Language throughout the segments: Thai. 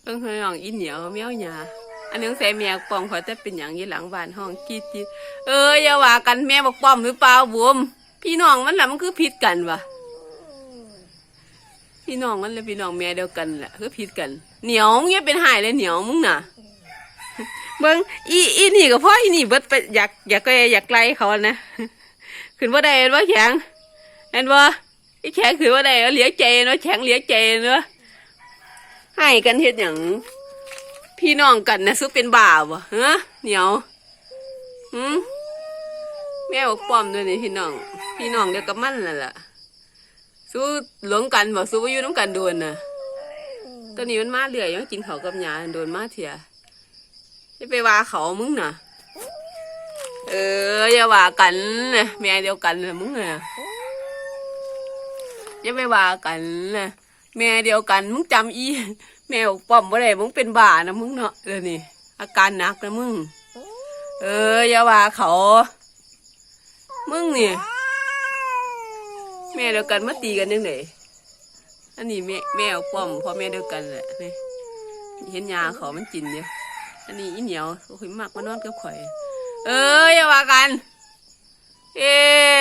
เพิ่งเคยลองอีเหนียวเมียวหยาอันนึงใส่แม่ปองขอแต่เป็นอย่างยี่หลังบ้านห้องกีดกีเอออย่าว่ากันแม่บอกป้อมหรือเปล่าบุมพี่น้องมันละมันคือผิดกันวะพี่น้องมันเลยพี่น้องแม่เดียวกันแหละคือผิดกัน เหนียวมึงอย่าเป็นหายเลยเหนียวมึงน่ะเบิ่งอีอีนี่ก็พ่ออีนี่เบิดไปอยากอยากก็อยากไล่เขานะขึ้นว่าได้เห็นว่าแข็งเห็นว่าอีแข็งขึ้นว่าได้เหลียใจเนาะแข็งเหลียใจเนาะ ให้กันเฮ็ดหยังพี่น้องกันนะซื้อเป็นบ่าวบ่ฮะเหนียวหืมแม่บอกป้อมด้วยนี่พี่น้อง พี่น้องเดียวกับมันนั่นแหละสู้หลงกันบ่สู้ว่าอยู่น้ำกันโดนนะตัวนี้มันมาเรื่อยยังกินเขากับยาโดนมาเถียจะไปว่าเขามึงน่ะเอออย่าว่ากันนะแม่เดียวกันนะมึงน่ะอย่าไปว่ากันนะ แม่เดียวกันมึงจำอี แม่ป้อมว่าไรมึงเป็นบ้านะมึงเนาะเออนี่อาการหนักนะมึง เอออย่าว่าเขา มึงนี่ แม่เดียวกันมาตีกันยังไงอันนี้แม่แม่ป้อมพ่อแม่เดียวกันแหละนี่เห็นยาเขามันจินเนี่ยอันนี้อีเหนียวโอ้ยมากมานอนกับข่อย เอออย่าว่ากัน เอ๊ะ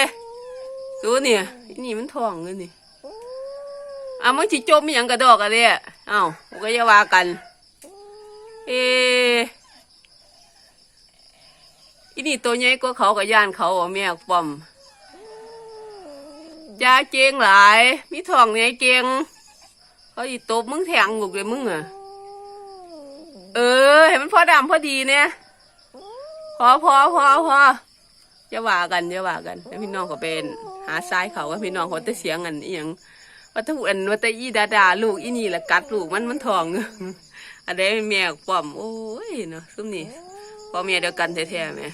ดูเนี่ยอีนี่มันท้องเลยนี่ อะมึงจิจมอหย่างกระดอกอะไรอะเอ้ากูก็อย่าว่ากัน เออีนี่ตัวใหญ่กว่าเขากับย่านเขาอะแม่ป้อมจ้าเก่งหลาย มีทองใหญ่เก่งเขาอีตบมึงแทงลูกเลยมึงอะเออเห็นมันพอดำพอดีเนี่ยพอพอพอพอจะว่ากันจะว่ากันแล้วพี่น้องก็เป็น หาซ้ายเขากับพี่น้องเขาจะเสียงกันอหย่าง ว่าถ้าอันว่าแต่อีดาดาลูกอีนี่ละกัดลูกมันมันทองอันใดแม่ป้อมโอ้ยเนาะซุ่มนี่พ่อแม่เดียวกันแท้ๆแม่